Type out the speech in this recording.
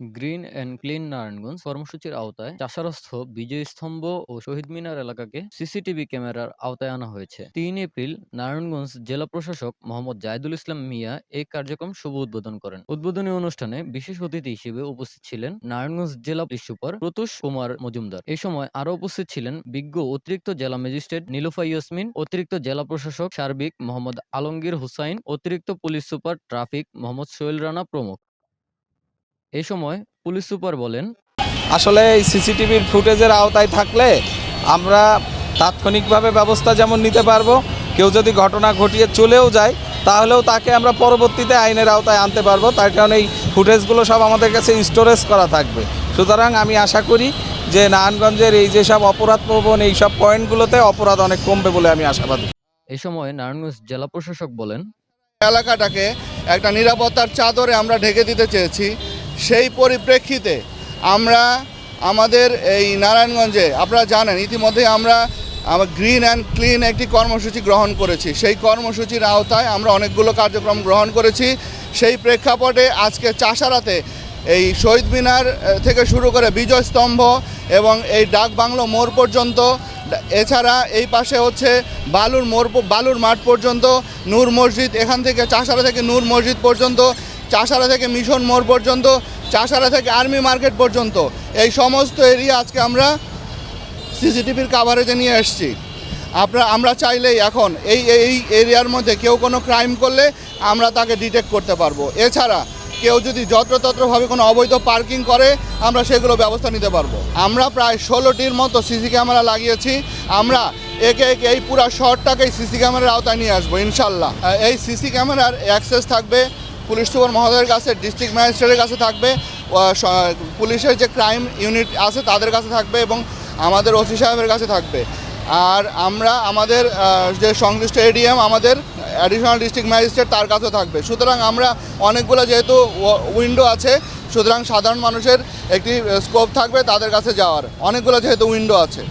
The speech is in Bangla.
গ্রিন অ্যান্ড ক্লিন নারায়ণগঞ্জ কর্মসূচির আওতায় চাষারস্থ বিজয় স্তম্ভ ও শহীদ মিনার এলাকাকে সিসিটিভি ক্যামেরার আওতায় আনা হয়েছে। তিন এপ্রিল নারায়ণগঞ্জ জেলা প্রশাসক মোহাম্মদ জাহিদুল ইসলাম মিয়া এই কার্যক্রম শুভ উদ্বোধন করেন। উদ্বোধনী অনুষ্ঠানে বিশেষ অতিথি হিসেবে উপস্থিত ছিলেন নারায়ণগঞ্জ জেলা পুলিশ সুপার প্রতুষ কুমার মজুমদার। এই সময় আরও উপস্থিত ছিলেন বিজ্ঞ অতিরিক্ত জেলা ম্যাজিস্ট্রেট নীলুফা ইয়াসমিন, অতিরিক্ত জেলা প্রশাসক সার্বিক মোহাম্মদ আলমগীর হুসাইন, অতিরিক্ত police super traffic Mohammad Sohel Rana প্রমুখ। এ সময় পুলিশ সুপার বলেন আসলে এই সিসিটিভির ফুটেজের আওতায় থাকলে আমরা তাৎক্ষণিকভাবে ব্যবস্থা যেমন নিতে পারব কেউ যদি ঘটনা ঘটিয়ে চলেও যায় তাহলেও তাকে আমরা পরবর্তীতে আইনের আওতায় আনতে পারব। তার কারণে এই ফুটেজগুলো সব আমাদের কাছে স্টোরেজ করা থাকবে। সুতরাং আমি আশা করি যে নারায়ণগঞ্জের এই যেসব অপরাধ প্রবণ এই সব পয়েন্টগুলোতে অপরাধ অনেক কমবে বলে আমি আশাবাদী। এ সময় নারায়ণগঞ্জ জেলা প্রশাসক বলেন এলাকাটাকে একটা নিরাপত্তার চাদরে আমরা ঢেকে দিতে চেয়েছি। সেই পরিপ্রেক্ষিতে আমরা আমাদের এই নারায়ণগঞ্জে, আপনারা জানেন, ইতিমধ্যে আমরা গ্রিন অ্যান্ড ক্লিন একটি কর্মসূচি গ্রহণ করেছি। সেই কর্মসূচির আওতায় আমরা অনেকগুলো কার্যক্রম গ্রহণ করেছি। সেই প্রেক্ষাপটে আজকে চাষারাতে এই শহীদ মিনার থেকে শুরু করে বিজয় স্তম্ভ এবং এই ডাক বাংলো মোড় পর্যন্ত, এছাড়া এই পাশে হচ্ছে বালুর মোড়, বালুর মাঠ পর্যন্ত, নূর মসজিদ, এখান থেকে চাষারা থেকে নূর মসজিদ পর্যন্ত, চাষারা থেকে মিশন মোড় পর্যন্ত চাষারা থেকে আর্মি মার্কেট পর্যন্ত। এই সমস্ত এরিয়া আজকে আমরা সিসিটিভির কাভারেজে নিয়ে এসেছি। আপনারা, আমরা চাইলেই এখন এই এই এরিয়ার মধ্যে কেউ কোনো ক্রাইম করলে আমরা তাকে ডিটেক্ট করতে পারব। এছাড়া কেউ যদি যত্রতত্রভাবে কোনো অবৈধ পার্কিং করে, আমরা সেগুলো ব্যবস্থা নিতে পারব। আমরা প্রায় ষোলোটির মতো সিসি ক্যামেরা লাগিয়েছি। আমরা একে একে এই পুরো শহরটাকেই সিসি ক্যামেরার আওতায় নিয়ে আসব, ইনশাল্লাহ। এই সিসি ক্যামেরার অ্যাক্সেস থাকবে পুলিশ সুপার মহোদয়ের কাছে ডিস্ট্রিক্ট ম্যাজিস্ট্রেটের কাছে থাকবে পুলিশের যে ক্রাইম ইউনিট আছে তাদের কাছে থাকবে এবং আমাদের ওসি সাহেবের কাছে থাকবে। আর আমরা, আমাদের যে সংশ্লিষ্ট এডিএম আমাদের অ্যাডিশনাল ডিস্ট্রিক্ট ম্যাজিস্ট্রেট তার কাছেও থাকবে। সুতরাং আমরা অনেকগুলো যেহেতু উইন্ডো আছে, সুতরাং সাধারণ মানুষের একটি স্কোপ থাকবে তাদের কাছে যাওয়ার। অনেকগুলো যেহেতু উইন্ডো আছে।